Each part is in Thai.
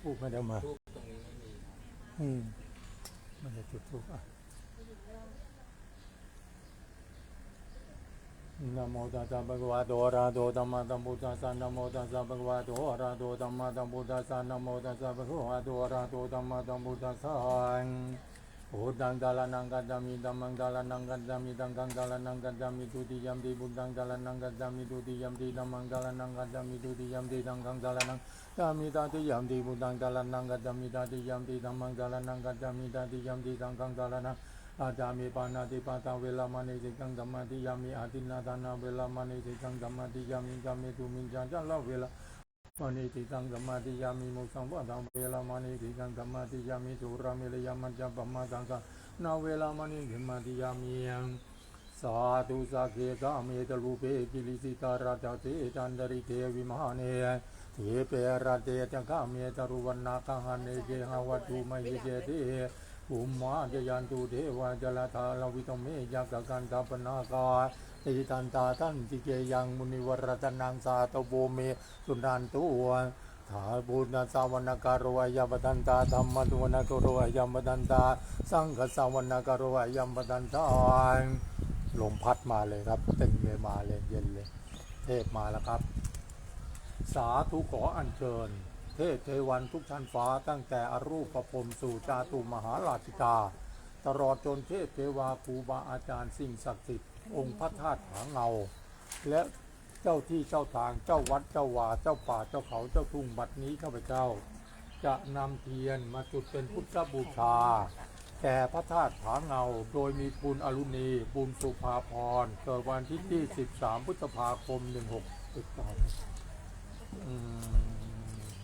ทูบไม่ได้เอามาทูบตรงนี้ไม่มีครับอืมไม่ได้จุดทูบอะนะโมตัสสะภะคะวะโตอะระหะโตสัมมาสัมพุทธัสสะนะโมตัสสะภะคะวะโตอะระหะโตสัมมาสัมพุทธัสสะนะโมตัสสะภะคะวะโตอะระหะโตสัมมาสัมพุทธัสสะ พุทธังกาลานังกัจจามิธัมมังกาลานังกัจจามิสังฆังกาลานังกัจจามิทุติยมปิพุทธังกา ลานังกัจจามิทุติยมปิธัมมังกาลานังกัจจามิทุติยามิตาติยามติบุตังกาลนังกัจจามิตาติยามติธัมมังกาลามาติยามติสังฆังกาลนังอาจามิปานาติตังธัมมาติยามิอาตินาทานาเวลามณีสิกังธัมมติยามิกามิตุมิจาจัลลเวลามณีสิกังธัมมาติยามิมุสังวะตังเวลามณีสิกังธัมมาติยามิสุรามิลยามัจจปมาตังกานาเวลามณีสิมาติยามิยังสาธุสักเกกาเมตรูเปกิลิสิตาราชเตจันดริเทวิมหาเนเทเปราเตจังกาเมตรุวันนาคังหันเนเกหาวัตุมยิเจเตภูมิมาจยันตุเทวาจลาธาลวิตเมยักกันตาปนากา อิทันตาทันติเกยังมุนิวรตนังสาตโวเมสุนันตุถาบุญสาวนการวายมตันตาธรรมตุวนกรวายมตันตา สังฆสาวนการวายมตันตาลมพัดมาเลยครับเต็มเลยมาเลยเย็นเลย เทพมาแล้วครับ สาธุขออัญเชิญ เทพเทวันทุกชั้นฟ้าตั้งแต่อรูปภพสู่จาตุมหาราชิกา ตลอดจนเทพเทวาครูบาอาจารย์สิ่งศักดิ์สิทธิ์ องค์พระธาตุผาเงา และเจ้าที่เจ้าทางเจ้าวัดเจ้าวาเจ้าป่าเจ้าเขาเจ้าทุ่งบัดนี้ข้าพเจ้า จะนำเทียนมาจุดเป็นพุทธบูชาแก่พระธาตุผาเงา โดยมีบุญอรุณี บุญสุภาพร เกิดวันที่ที่ 13 พฤษภาคม 16ติดต่อ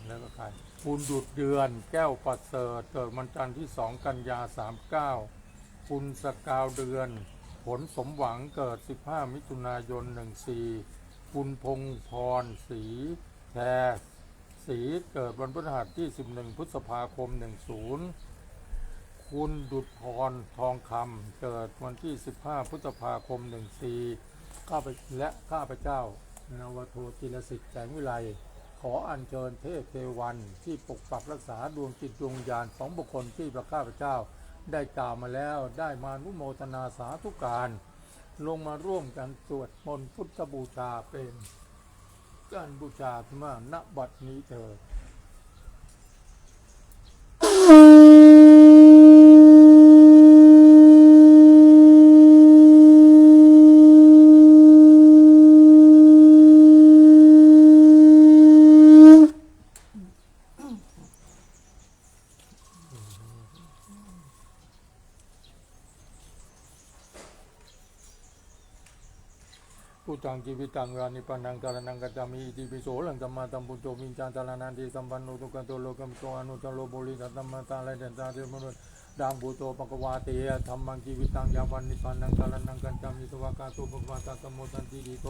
แล้วก็ใครบุญดุดเดือนแก้วประเสริฐเกิดวันจันทร์ที่ 2 กันยา 39บุญสกาวเดือน ผลสมหวังเกิด 15 มิถุนายน 14 คุณพงพรศรีแพรศรีเกิดวันพฤหัสที่ 11 พฤษภาคม 10 คุณดุดพรทองคำเกิดวันที่ 15 พฤษภาคม 14 ข้าพและข้าพเจ้านวโทจิรสิทธิ์แสงวิไลขออัญเชิญเทพเทวันที่ปกปักรักษาดวงจิตดวงวิญญาณของบุคคลที่พระข้าพเจ้า ได้กล่าวมาแล้วได้มานุโมทนาสาธุการ ลงมาร่วมกันสวดมนต์พุทธบูชาเป็นการบูชาที่มาณบัดนี้เถิด ตังรานิปันังกาลนังกัจจามิอิติปิโสหลังธรรมาตัมปุจโจมิจันตาลานันติสัมปันโนตุกันโตโลกัมโตอนุตโลบุริสัตตมาตาลายเดนตาเทมนุษดังบูโตปะกวาเตธรรมังชีวิตังยาวันนิปันังกาลนังกัจจามิสวากาโตปะกวาตาสมโมทันติดิโต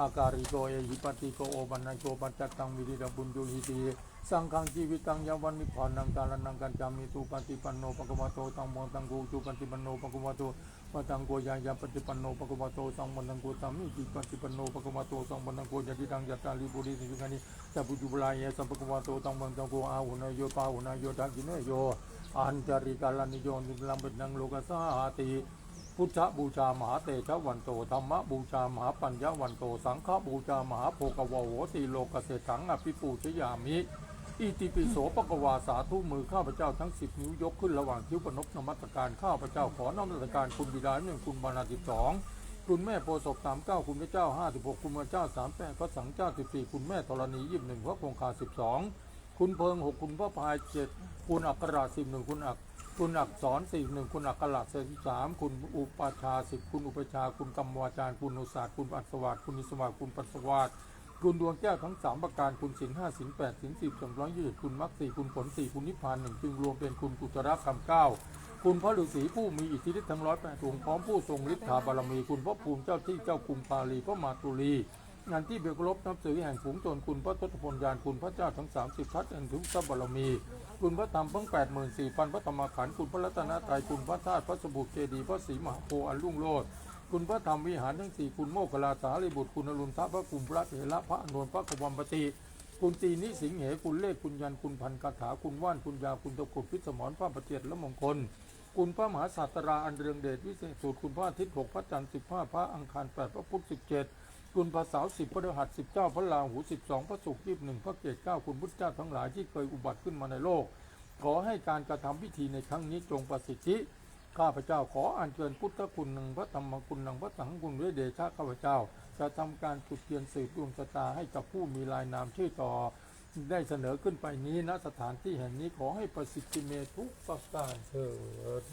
อาการิโตเอหิปติโกโอปันนังโกปัจจตังวิริดาบุญจุลิติ สังฆังชีวิตังยาวันนิพันนังกาลนังกัจจามิตุปฏิปันโนปะกวาโตตังโมตังกูจุปฏิปันโนปะกวาโตปตังโกยายาปฏิปันโนปะกวาโตสังมันตังโกตามิจิปฏิปันโนปะกวาโตสังมันตังโกยติตังยัตตาลิบุริสิยุกานิจัปุจุบลายะสัมปะกวาโตตังมันตังโกอาหุนโยปาหุนโยทักกินโยอันจาริกาลานิโยนิลัมเบนังโลกัสสาติพุทธบูชามหาเตชะวันโตธรรมบูชามหาปัญญาวันโต สังฆบูชามหาโภกวโหติโลกเสถังอภิปูชยามิ อิติปิโสปะกวาสาธุมือข้าพเจ้าทั้งสิบนิ้วยกขึ้นระหว่างคิ้วปนกนมัสการข้าพเจ้าขอนมัสการคุณบิดาหนึ่งคุณบานาสิบสองคุณแม่โพศพสามเก้าคุณพระเจ้าห้าสิบหกคุณพระเจ้าสามแปดพระสังเจ้าสิบสี่คุณแม่ธรณียี่สิบหนึ่งพระคงคาสิบสองคุณเพิงหกคุณพระพายเจ็ดคุณอักราสิบหนึ่งคุณอักคุณอักษรสี่หนึ่งคุณอักขระสิบสามคุณอุปชาสิบคุณอุปชาคุณกรรมวาจารคุณอุศาสคุณอัศวาสคุณนิสวาสคุณปัสสวา คุณดวงแก้วทั้งสามประการคุณสินห้าสินแปดสินสิบสองร้อยยี่สิบคุณมรรคสี่คุณผลสี่คุณนิพพานหนึ่งจึงรวมเป็นคุณกุตระคำเก้าคุณพระฤาษีผู้มีอิทธิฤทธิ์ทั้งร้อยแปดดวงพร้อมผู้ทรงฤทธาบารมีคุณพระภูมิเจ้าที่เจ้ากรุงปาลีพระมาตุลีงานที่เบกรบนับสือแห่งฝูงโจรคุณพระทศพลยานคุณพระเจ้าทั้งสามสิบทัศน์แห่งทุกทรัพย์บารมี คุณพระธรรมเพิ่งแปดหมื่นสี่พันพระธรรมขันธ์คุณพระรัตนตรัยคุณพระธาตุพระสมุทรเจดีย์พระศรีมหาโพธิ์อันรุ่งโรจน์ คุณพระธรรมวิหารทั้งสี่คุณโมคคลาสารีบุตรคุณอรุณทัพพระคุณพระเถระพระอนนท์พระกวมปติคุณตีนิสิงเหคุณเลขคุณยันคุณพันคาถาคุณว่านคุณยาคุณตะกุดพิสมรพระประเจตและมงคล คุณพระมหาศาสตราอันเรืองเดชวิเศษสูตรคุณพระอาทิตย์หกพระจันทร์สิบห้าพระอังคารแปดพระพุธสิบเจ็ดคุณพระสาร์สิบพระฤหัสสิบเจ้าพระราหูสิบสองพระศุกร์ยี่สิบหนึ่งพระเกศเก้าคุณพุทธเจ้าทั้งหลายที่เคยอุบัติขึ้นมาในโลก ขอให้การกระทำพิธีในครั้งนี้จงประสิทธิ ข้าพเจ้าขออัญเชิญพุทธคุณหนึ่งพระธรรมคุณหนึ่งพระสังฆคุณด้วยเดชะข้าพเจ้า จะทำการจุดเทียนสืบดวงชะตาให้กับผู้มีลายนามชื่อต่อ ได้เสนอขึ้นไปนี้ณสถานที่แห่งนี้ขอให้ประสิทธิเมทุกประการเถิด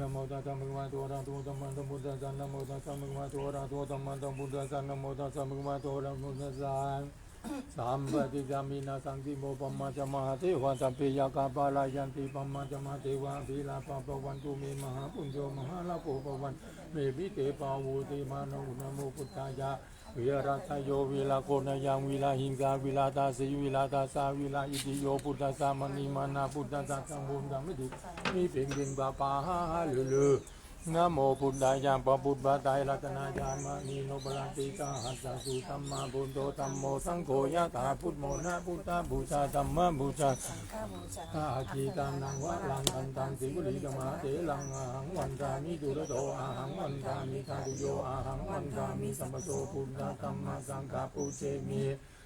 นะโมตัสสะภะคะวะโตอะระหะโตสัมมาสัมพุทธัสสะนะโมตัสสะภะคะวะโตอะระหะโตสัมมาสัมพุทธัสสะนะโมตัสสะภะคะวะโตอะระหะโตสัมมาสัมพุทธัสสะสัมปติจามินาสังติโมปมาจมาเทวะสัพเพยากาปาลายันติปมาจมาเทวะภิลาปะปวันตุเมมหาปุญโญมหาลาโภปวันเมวิเตปาวูติมานุนโมพุทธายา ဝေရသယောဝေလာကိုနယံဝေလာဟိံသာဝေလာသာဇေဝေလာသာသာဝေလာဣတိယောပုဒ္ဒသမဏိမာနာပုဒ္ဒသံဃံဘုံဓမ္မတိမိပင်ပင်ပါပါဟာလူလူ นะโมพุทธายามปะพุทธาตายรัตนายามานีโนบลติกาหัสสะสุตัมมาบุญโตตัมโมสังโฆยะตาพุทโมนะพุทธบูชาธัมมบูชาข้าคีตานังวะลังกันตังสิบุริกมาเตลังอาหังวันตามิดุรโตอาหังวันตามิตาตุโยอาหังวันตามิสัมปโสพุทธธรรมสังฆปุเชมิมิ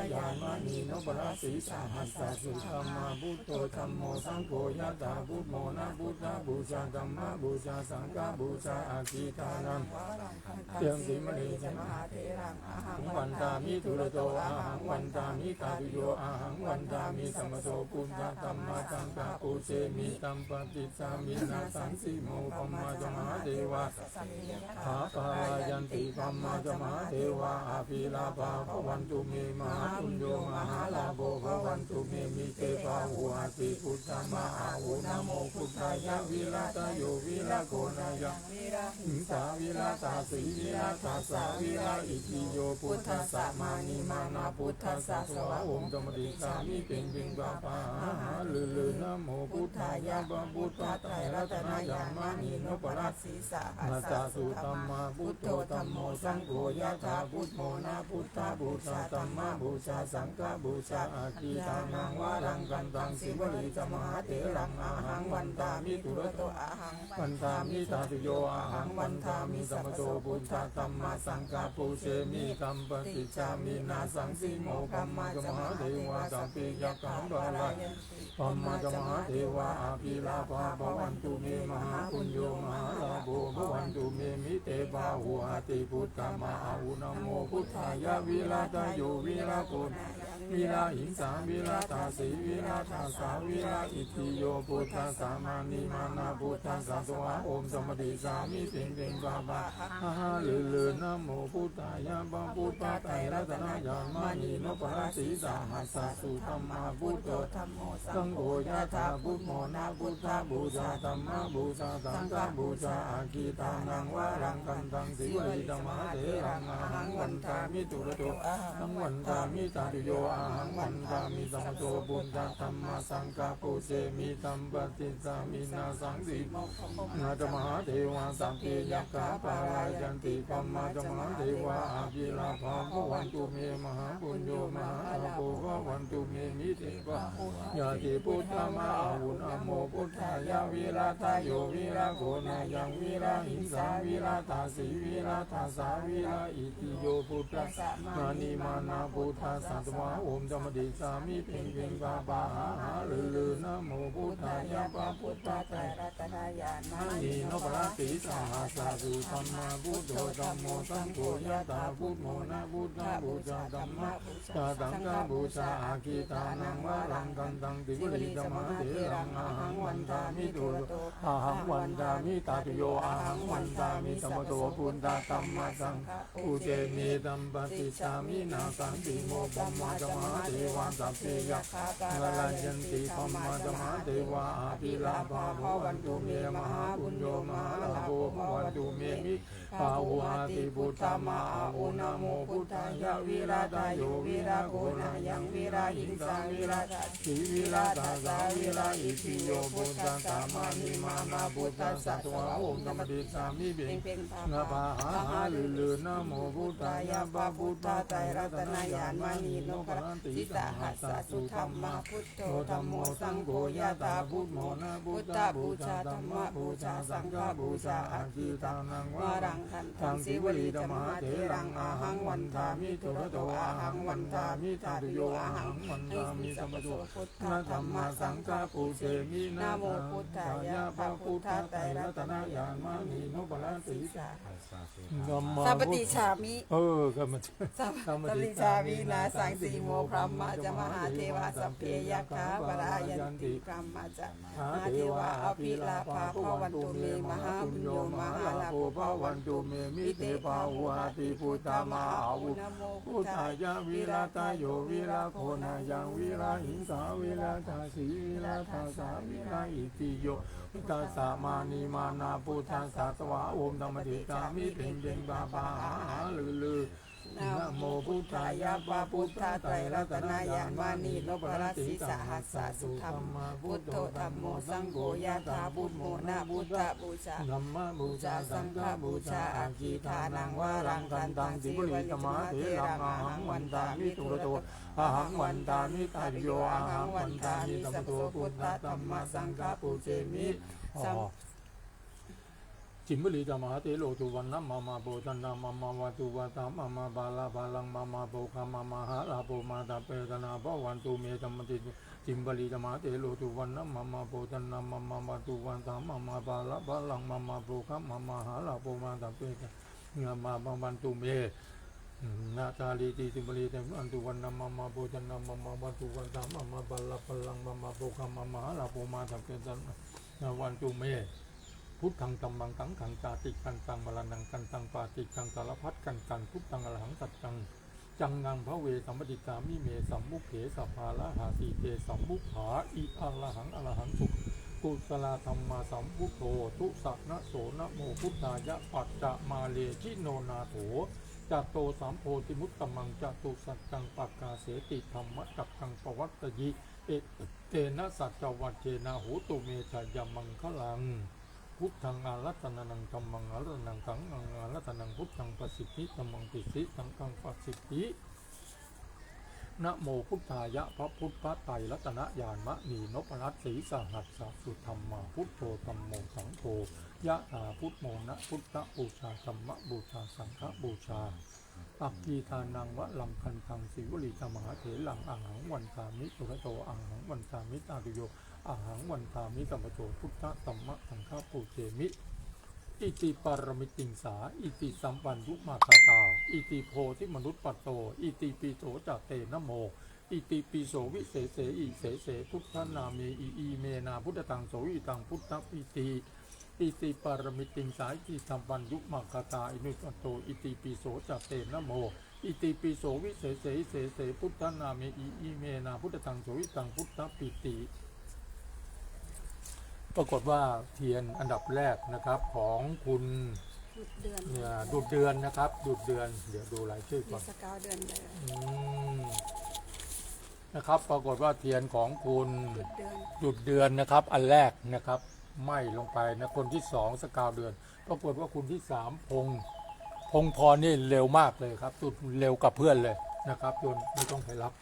ายามณีนพรัสสีสาหัสสุธรรมาบุตโตธรรมโมสังโฆยะตาบุตโมนะบุตนะบูชาธรรมบูชาสังฆะบูชาอาคีตานังเตียงสิมณีสมหาเทรังอาหังวันตามิทุระโตอาหังวันตามิตาตุโยอาหังวันตามิสัมโสกุณฑธรรมาสังกาปูเชมิตัมปฏิสามินาสังสิโมปัมาจมาเทวาอาภายันติปัมมาจมาเทวาอาภีลาภาพวันตุเมมาปุญโยมหาลาโภภวันตุเมมิเตภาหุ ติพุทธมาอาหุนโมพุทธายะวิลาตโยวิลาโกนายะหิงสาวิลาตาสีวิลาตาสาวิลาอิติโยพุทธสามานิมานาพุทธสาสวะโอมธรรมดิสามิเป็นบิงบาปาหาลือลือนโมพุทธายะบาพุทธะไตรรัตนายามานีโนปรัสศีสะมาตาสุธรรมาพุทโธธรรมโมสังโฆยะถาพุทโมนะพุทธาบูชาธรรมบูชาสังฆบูชาอาคีทานังวารังกันตังสิวลีสมหาเถรังอาหังวันตามิตุระโตอาหังวันทามิตาตุโยอาหังวันทามิสัมปโตพุทธธรรมสังฆาปูเชมิกัมปติจามินาสังสิโมกัมมะกมหาเทวาสัพเพยักขังบาลาปัมมะกมหาเทวาอาภิลาภาภวันตุเมมหาปุญโยมหาลาโภภวันตุเมมิเตปาหุหติพุทธมาอาหุนโมพุทธายวิลาตโยวิลาโกนวิลาหิงสาวิลาตาสีวิลาตาสาวิลาอิติโยพุทธสามานิมานาพุทธสัสวะโอมสมติสามิเพ่งเพ่งบาบาฮาฮาลือลือนะโมพุทธายะบาพุทธะไตรรัตนายามานีนปราสีสาหัสสุธรรมาพุทโธธรรมโมสังโฆยะถาพุทโมนะพุทธบูชาธรรมบูชาสังฆบูชาอาคีตานังวารังกันตังสิวิธรรมะเถรังอาหังวันตามิตุระโตสังวันตามิตาตุโยอาหังวันตามิสัมโตปุญญาธรรมสังฆาปุเชมิตัมปฏิสามินาสังสินาจมหาเทวาสัพเพยักขาปารายันติปัมมาจมหาเทวาอาภิลาภาภวันตุเมมหาปุญโยมหาอาโภภวันตุเมมิเทวายาติพุทธมาอาหุนอโมพุทธายาวิราตโยวิราโกนายังวิราหิงสาวิราตาสีวิราตาสาวิราอิติโยพุทธะมานิมานาพุทธัสสะตวะโอมธรรมดิสามิเพ่งเพ่งปาปาหาหาลือลือนะโมพุทธายะปะพุทธะไตรรัตนายานานีนพระติสหัสสะสุธรรมาพุทโธธรรมโมสังโฆยะตาพุทโมนะพุทธะบูชาธรรมะตาตังกาบูชาอาคีตานังวารังกันตังติวลิตมหาเถรังอาหังวันตามิโตอาหังวันตามิตาตุโยอาหังวันตามิสมโตปุณตาตัมมาสังอุเจมีตัมปฏิสามินาสังติโมปัมมาจมาเทวาสัพเพยะนรัญญันตปัมมะจมหาเทวาอาภิลาภาภวันตุเมมหาบุญโยมหาลาโภภวันตุเมมิภาหุอาติพุทธมาอาหุนะโมพุทธายะวิราตโยวิราโกนายังวิราหิงสาวิราสีวิราตาสาวิราอิติโยพุทธัสสะมานิมานาพุทธัสสะตัวโอมธรรมดิสามิเบงเป็นพานาภาหาหาลือลือนะโมพุทธายะปะพุทธะไตรรัตนายานมานีโนปรันติสหัสสะสุธรรมาพุทโธธรรมโมสังโฆยะตาพุทโมนะพุทธบูชาธรรมบูชาสังฆบูชาอาคีตานังวารังขันทังสีวลีธรรมหาเถรังอาหังวันทามิตุระโตอาหังวันทามิตาตุโยอาหังวันทามิสัมปโตนะธรรมสังฆาปูเสมินาโมพุทธายะ ปะพุทธะไตรรัตนายานมานีโนปรันติสสัพปติฉามิ เออก็มันสัพปติชาวินาสังสีโมพรหมจะมหาเทวาสัพเพยคาปรายันติพรหมจะมหาเทวาอภิลาภาภวันตุเมมหาบุญโยมหาลาภภวันตุเมมิเตภาวะติพุทธมาอาวุนะโมพุทธายะวิราตโยวิราโคนายังวิราหิงสาวิราชาสีวิราชาสาวิราอิติโยพุทธสามานีมานาพุทธสาสวะโอมธรรมติตามิเพ่งเพ่งบาบาหาหาลือลือ นะโมพุทธายะปะพุทธะไตรรัตนายานวานีโนปรัสสิสหัสสะสุธรรมพุทโธธรรมโมสังโฆยะถาพุทโมนะพุทธบูชาธรรมบูชาสังฆบูชาอาคีทานังวารังกันตังสิบุริธรรมะเถรังอาหังวันตามิตุระโตอาหังวันตามิตาโยอาหังวันตามิสัมปโตพุทธธรรมสังฆปูเจมิอ๋อ จิมบุรีธรรมะเตโลตุวันนัมมามาโบตันนามามาวัตุวัตามามาบาลาบาลังมามาโบคามามาหาลาโบมาตาเปตนาภวันตุเมธรรมติจิมบลีธรรมะเตโลตุวันนะมามาโพธันนามามามาตุวันตามามาบาละบาลังมามาโปคะมามาหาลาโปมาตาเปตงามาบังวันตุเมนาตาลีติจิมบลีเตอันตุวันนะมามาโพธันนามามาวันตุวันตามามาบาละบาลังมามาโปคะมามาหาลาโปมาตาเปตนาวันตุเม พุทธังธรรมังตังขังจาติกันตังมรณังกันตังปาติกังสารพัดกันกันพุทธังอรหังสัจจังจังงังพระเวสัมปติกามิเมสัมมุขเขสัพพาละหาสีเตสัมมุขหาอิอรหังอรหังสุขกุศลธรรมาสัมพุทโธทุสันะโสนะโมพุทธายะปัจจะมาเลชิโนนาโถจัตโตสามโพธิมุตตมังจัตุสัจจังปักกาเสติธรรมะจักกังปวัตตยิเอเตนะสัจจวัตเจนะโหตุเมชยมังคลัง พุทธังอารัตนานังธรรมังอารัตนังขังอังอารัตนังพุทธังประสิทธิธรรมังปิสิสังฆังประสิทธินะโมพุทธายะพระพุทธไตรรัตนญาณมะนีนพรัตน์สีสหัสสสุธรรมาพุทโธธรรมโมสังโฆยะถาพุทโมนะพุทธบูชาธรรมบูชาสังฆบูชาอักขีทานังวะลังคันทังสิวลีธรรมหาเถลังอังหังวันทามิสุรโตอังหังวันทามิตาตุโย อาหังวันทามิสัมปโชพุทธตัมมะสังฆปูเจมิ อิติปารมิติงสา อิติสัมปันยุมาคาตา อิติโพธิมนุษย์ปัตโต อิติปิโสจัตเตนะโม อิติปิโสวิเศษเสอิเสเสพุทธนามีอีอีเมนาพุทธตังโสอิตังพุทธปิติอิติปารมิติงสาอิติสัมปันยุมาคาตาอินุปัตโตอิติปิโสจัตเตนะโม อิติปิโสวิเศษเสอิเสเสพุทธนามีอีอีเมนาพุทธตังโสอิตังพุทธปิติ ปรากฏว่าเทียนอันดับแรกนะครับของคุณเดือนเนี่ยดูดเดือนนะครับดูดเดือน เดี๋ยวดูรายชื่อมีก่อนสกาวเดือนเลยอืมนะครับ ปรากฏว่าเทียนของคุณเดือนดูดเดือนนะครับ อันแรกนะครับไหม้ลงไปนะคนที่สองสกาวเดือนปรากฏว่าคุณที่สามพงพงพรนี่เร็วมากเลยครับจุดเร็วกับเพื่อนเลยนะครับโยนไม่ต้องไปรับ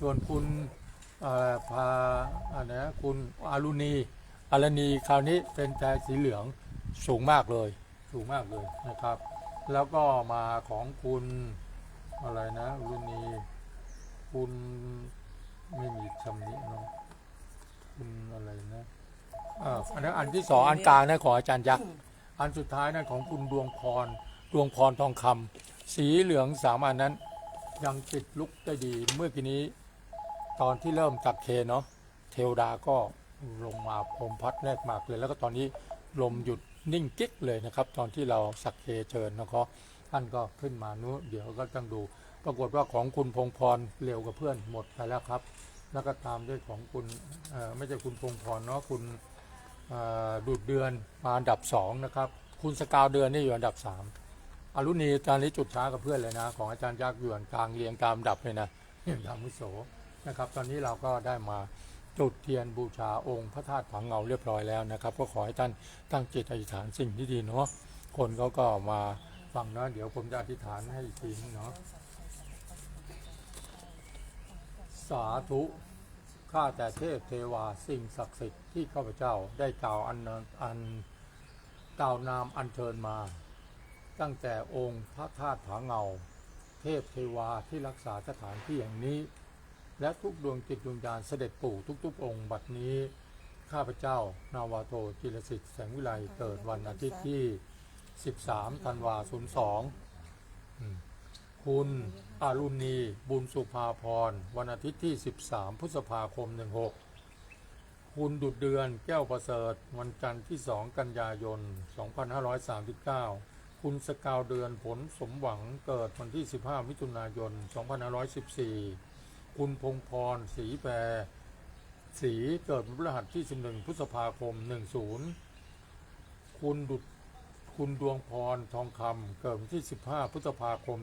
ส่วนคุณเอ่อพาอะไรนะคุณอารุณี อารณีคราวนี้เป็นใจสีเหลืองสูงมากเลย สูงมากเลยนะครับ แล้วก็มาของคุณอะไรนะรุณีคุณไม่มีคำนี้เนาะคุณอะไรนะอ่าอันนั้นอันที่สองอันกลางนะของอาจารย์ยักษ์อันสุดท้ายนะของคุณดวงพรดวงพรทองคำสีเหลืองสามอันนั้น ยังติดลุกได้ดีเมื่อกี้นี้ ตอนที่เริ่มตัดเคเนาะเทวดาก็ ลงมาพรมพัดแรกมากเลย แล้วก็ตอนนี้ลมหยุดนิ่งกิ๊กเลยนะครับ ตอนที่เราสักเคเชิญนะครับท่านก็ขึ้นมานู้นเดี๋ยวก็ต้องดู ปรากฏว่าของคุณพงพรเร็วกับเพื่อนหมดไปแล้วครับ แล้วก็ตามด้วยของคุณไม่ใช่คุณพงพรเนาะคุณดุดเดือนมาอันดับสองนะครับคุณสกาวเดือนนี่อยู่อันดับสามอรุณีตอนนี้จุดช้ากับเพื่อนเลยนะ ของอาจารย์ยักษ์อยู่อันกลางเรียงตามดับเลยนะเนี่ยดามุโสนะครับ ตอนนี้เราก็ได้มา จุดเทียนบูชาองค์พระธาตุผาเงาเรียบร้อยแล้วนะครับ ก็ขอให้ท่านตั้งจิตอธิษฐานสิ่งที่ดีเนาะคนเขาก็มาฟังเนาะเดี๋ยวผมจะอธิษฐานให้อีกทีนึงเนาะสาธุข้าแต่เทพเทวาสิ่งศักดิ์สิทธิ์ที่ข้าพเจ้าได้กล่าวอันอันกล่าวนามอัญเชิญมา ตั้งแต่องค์พระธาตุผาเงา เทพเทวาที่รักษาสถานที่แห่งนี้ และทุกดวงจิตดวงญาณเสด็จปู่ทุกๆ องค์บัดนี้ ข้าพเจ้านาวาโทจิรสิทธิ์แสงวิไลเกิดวันอาทิตย์ที่ 13ธันวาคม02อืมคุณอารุณีบุญสุภาพรวันอาทิตย์ที่ 13 พฤษภาคม 16 คุณดุดเดือนแก้วประเสริฐ วันจันทร์ที่ 2 กันยายน 2539 คุณสกาวเดือนผลสมหวังเกิดวันที่ 15 มิถุนายน 2514 คุณพงพรศรีแปรศรีเกิดวันพฤหัสที่ 11 พฤษภาคม 10 คุณดุดคุณดวงพรทองคำเกิดวันที่ 15 พฤษภาคม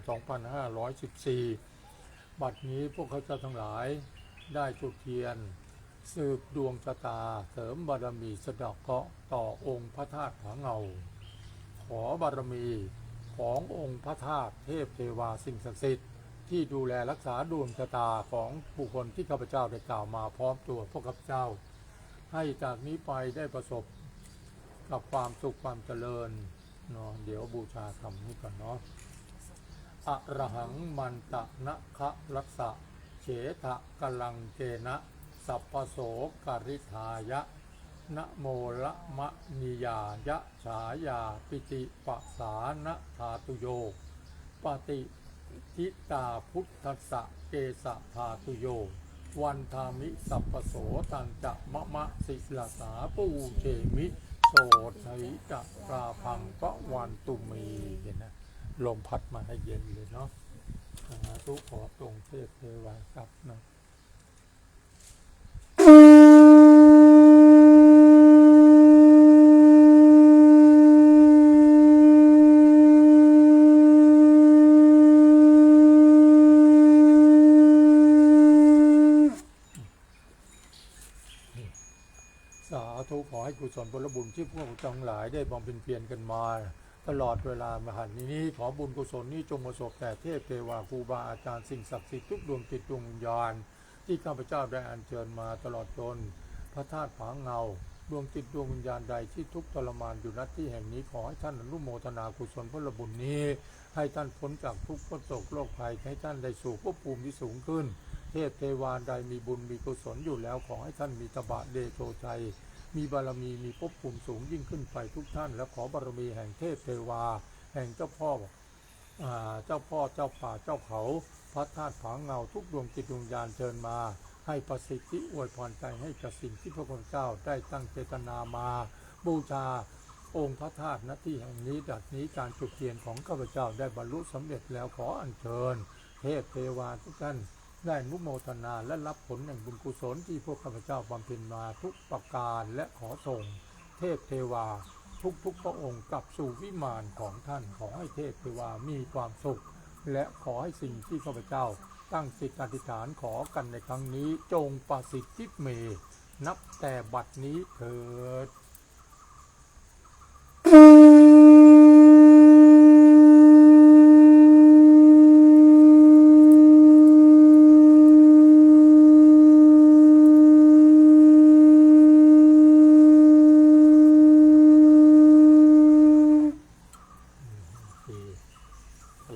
2514 บัดนี้พวกเขาจ้าทั้งหลายได้จุดเทียน สืบดวงชะตาเสริมบารมีสะดอกเคราะห์ต่อองค์พระธาตุผาเงา ขอบารมีขององค์พระธาตุเทพเทวาสิ่งศักดิ์สิทธิ์ ที่ดูแลรักษาดวงชะตาของบุคคลที่ข้าพเจ้าได้กล่าวมาพร้อมตัวพวกข้าพเจ้า ให้จากนี้ไปได้ประสบกับความสุขความเจริญเนาะเดี๋ยวบูชาคำนี้ก่อนเนาะอะระหังมันตะนะคะรักษะเฉทะกลังเกนะสัพพโสกริธายะนะโมละมะนิยายะฉายาปิติปะสานะธาตุโยปฏิ ทิตาพุทธสะเกสะธาตุโย วันธามิสัพโสตันจะมะมะสิลสาปูเทมิโสชัยจะปราพังปะวันตุมีเห็นนะลมพัดมาให้เย็นเลยเนาะสาธุขอตรงเทพเทวาครับนะ สาธุขอให้กุศลผลบุญ ที่พวกเราทั้งหลายได้บำเพ็ญเพียรกันมา ตลอดเวลามหันนี้ขอบุญกุศลนี้จงประสบแต่เทพเทวาครูบาอาจารย์สิ่งศักดิ์สิทธิ์ทุกดวงจิตดวงวิญญาณ ที่ข้าพเจ้าได้อัญเชิญมาตลอดจน พระธาตุผาเงาดวงจิตดวงวิญญาณใดที่ทุกทรมานอยู่ณที่แห่งนี้ขอให้ท่านอนุโมทนากุศลผลบุญนี้ ให้ท่านพ้นจากทุกข์พ้นโศกโรคภัยให้ท่านได้สู่ภพภูมิที่สูงขึ้น เทพเทวาใดมีบุญมีกุศลอยู่แล้วขอให้ท่านมีตบะเดโชชัย มีบารมีมีภพภูมิสูงยิ่งขึ้นไปทุกท่าน และขอบารมีแห่งเทพเทวา แห่งเจ้าพ่อเจ้าพ่อเจ้าป่าเจ้าเขาพระธาตุผาเงาทุกดวงจิตดวงญาณเชิญมา ให้ประสิทธิอวยพรใจให้กับสิ่งที่พระพุทธเจ้าได้ตั้งเจตนามา บูชาองค์พระธาตุณที่แห่งนี้ดัดนี้การจุดเทียนของข้าพเจ้าได้บรรลุสำเร็จแล้วขออัญเชิญ เทพเทวาทุกท่าน ได้อนุโมทนาและรับผลแห่งบุญกุศลที่พวกข้าพเจ้าบำเพ็ญมาทุกประการและขอส่ง เทพเทวาทุกทุกๆพระองค์กลับสู่วิมานของท่านขอให้เทพเทวามีความสุข และขอให้สิ่งที่ข้าพเจ้า ตั้งจิตอธิษฐานขอกันในครั้งนี้จงประสิทธิเม นับแต่บัดนี้เถิด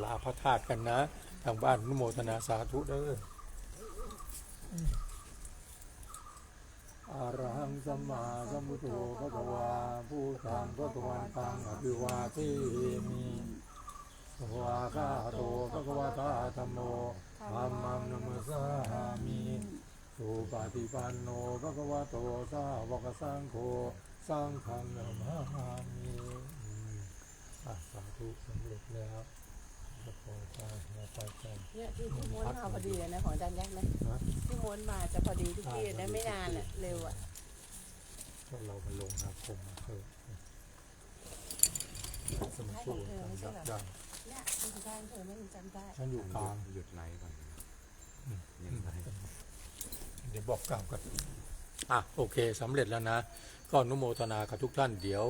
ลาพระธาตุกันนะ ทางบ้านนุโมทนาสาธุเด้ออะระหังสัมมาสัมพุทโธพระกวาผู้ทางพระกวันตังอภิวาเทมิวากาโตพระกวาตาธรรมโมธัมมังนัมสสามิสุปฏิปันโนพระกวาโตสาวกสังโฆสังฆังนมามิ สาธุสำเร็จแล้วขอไปขอไปกันเนี่ยที่ที่ม้วนมาพอดีเลยนะของอาจารย์ยักษ์นะนะที่ม้วนมาจะพอดีทุกที่นะไม่นานอะเร็วอะก็เราไปลงนาคมมาเถอะสมสู้กันยับยั้งเนี่ยคุณได้เธอไม่จำได้ฉันอยู่กลางหยุดไลฟ์ก่อนอืมหยุดไลฟ์เดี๋ยวบอกกล่าวกันอะโอเคสำเร็จแล้วนะ ก็อนุโมทนากับทุกท่านเดี๋ยว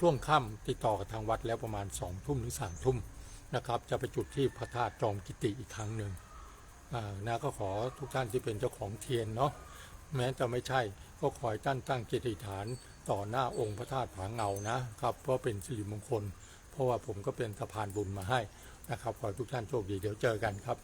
ช่วงค่ำติดต่อกับทางวัดแล้วประมาณสองทุ่มหรือสามทุ่มนะครับ จะไปจุดที่พระธาตุจอมกิติอีกครั้งหนึ่งนะก็ขอทุกท่านที่เป็นเจ้าของเทียนเนาะแม้จะไม่ใช่ก็ขอให้ท่านตั้งจิติฐานต่อหน้าองค์พระธาตุผาเงานะครับ เพราะเป็นสิริมงคล เพราะว่าผมก็เป็นสะพานบุญมาให้นะครับขอทุกท่านโชคดีเดี๋ยวเจอกันครับ